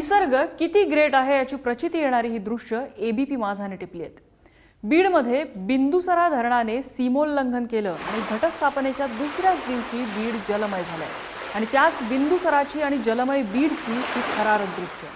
निसर्ग किती ग्रेट आहे याची प्रचिती येणारी ही दृश्य एबीपी माझाने टिपली आहेत. बीडमध्ये बिंदुसरा धरणाने सीमोल्लंघन केलं आणि घटस्थापनेच्या दुसऱ्याच दिवशी बीड जलमय झालंय. आणि त्याच बिंदुसराची आणि जलमय बीडची ही थरारक दृश्य.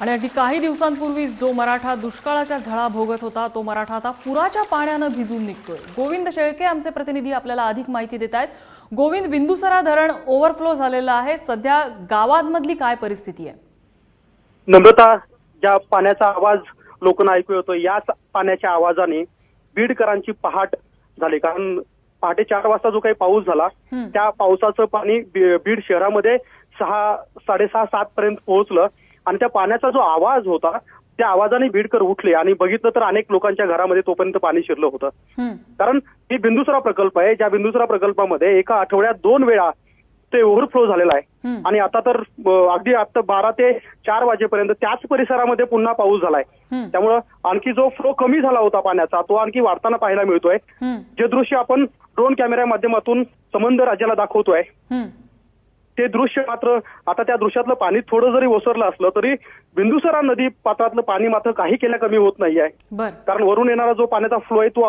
आणि अगदी काही दिवसांपूर्वी जो मराठा दुष्काळाच्या झळा भोगत होता तो मराठा आता पुराच्या पाण्यानं भिजून निघतोय. गोविंद शेळके आमचे प्रतिनिधी आपल्याला अधिक माहिती देत आहेत. गोविंद बिंदुसरा धरण ओव्हरफ्लो झालेलं आहे. सध्या गावांमधली काय परिस्थिती आहे? नम्रता ज्या पाण्याचा आवाज लोकांना ऐकू येतो याच पाण्याच्या आवाजाने बीडकरांची पहाट झाली. कारण पहाटे चार वाजता जो काही पाऊस झाला. त्या पावसाचं पाणी बीड शहरामध्ये सहा साडेसहा सात पर्यंत पोहोचलं. आणि त्या पाण्याचा जो आवाज होता त्या आवाजाने बीडकर उठले आणि बघितलं तर अनेक लोकांच्या घरामध्ये तोपर्यंत पाणी शिरलं होतं. कारण ही बिंदुसरा प्रकल्प आहे ज्या बिंदुसरा प्रकल्पामध्ये एका आठवड्यात दोन वेळा ते ओव्हरफ्लो झालेला आहे. आणि आता तर अगदी आता बारा ते चार वाजेपर्यंत त्याच परिसरामध्ये पुन्हा पाऊस झालाय. त्यामुळं आणखी जो फ्लो कमी झाला होता पाण्याचा तो आणखी वाढताना पाहायला मिळतोय. जे दृश्य आपण ड्रोन कॅमेऱ्या माध्यमातून संबंध राज्याला दाखवतोय. ते दृश्य मात्र आता त्या दृश्यातलं पाणी थोडं जरी ओसरलं असलं तरी बिंदुसरा नदी पात्रातलं पाणी मात्र काही केल्या कमी होत नाही आहे कारण वरून येणारा जो पाण्याचा फ्लो आहे तो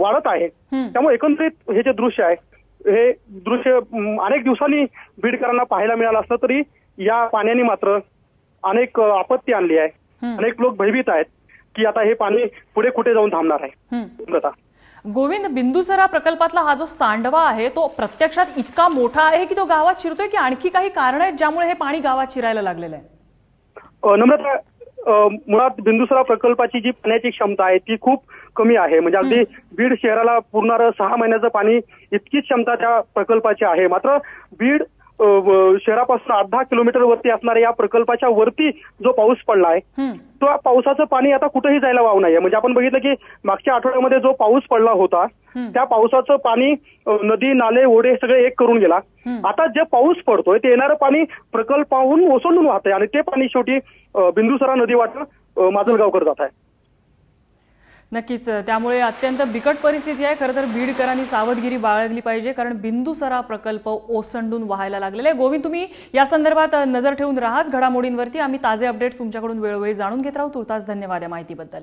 वाढत आहे. त्यामुळे एकंदरीत हे जे दृश्य आहे हे दृश्य अनेक दिवसांनी बीडकरांना पाहायला मिळालं असलं तरी या पाण्याने मात्र अनेक आपत्ती आणली आहे. अनेक लोक भयभीत आहेत की आता हे पाणी पुढे कुठे जाऊन थांबणार आहे. गोविंद बिंदुसरा प्रकल्पातला हा जो सांडवा आहे तो प्रत्यक्षात इतका मोठा आहे की तो गावात शिरतोय की आणखी काही कारण आहेत ज्यामुळे हे पाणी गावात शिरायला लागलेलं आहे? नम्रता मुळात बिंदुसरा प्रकल्पाची जी पाण्याची क्षमता आहे ती खूप कमी आहे. म्हणजे अगदी बीड शहराला पुरणारं सहा महिन्याचं पाणी इतकीच क्षमता त्या प्रकल्पाची आहे. मात्र बीड शहरापासून आठ दहा किलोमीटर वरती असणाऱ्या या प्रकल्पाच्या वरती जो पाऊस पडला आहे. तो पावसाचं पाणी आता कुठेही जायला वाव नाहीये म्हणजे आपण बघितलं की मागच्या आठवड्यामध्ये जो पाऊस पडला होता. त्या पावसाचं पाणी नदी नाले ओढे सगळे एक करून गेला. आता जे पाऊस पडतोय ते येणारं पाणी प्रकल्पाहून ओसंडून वाहतंय आणि ते पाणी शेवटी बिंदुसरा नदी वाटं माजलगावकर जात आहे नक्कीच त्यामुळे अत्यंत बिकट परिस्थिती आहे. खरं तर बीडकरांनी सावधगिरी बाळगली पाहिजे कारण बिंदुसरा प्रकल्प ओसंडून व्हायला लागलेला आहे. गोविंद तुम्ही या संदर्भात नजर ठेवून राहाच. घडामोडींवरती आम्ही ताजे अपडेट्स तुमच्याकडून वेळोवेळी जाणून घेत राहू. तुर्तास धन्यवाद या माहितीबद्दल.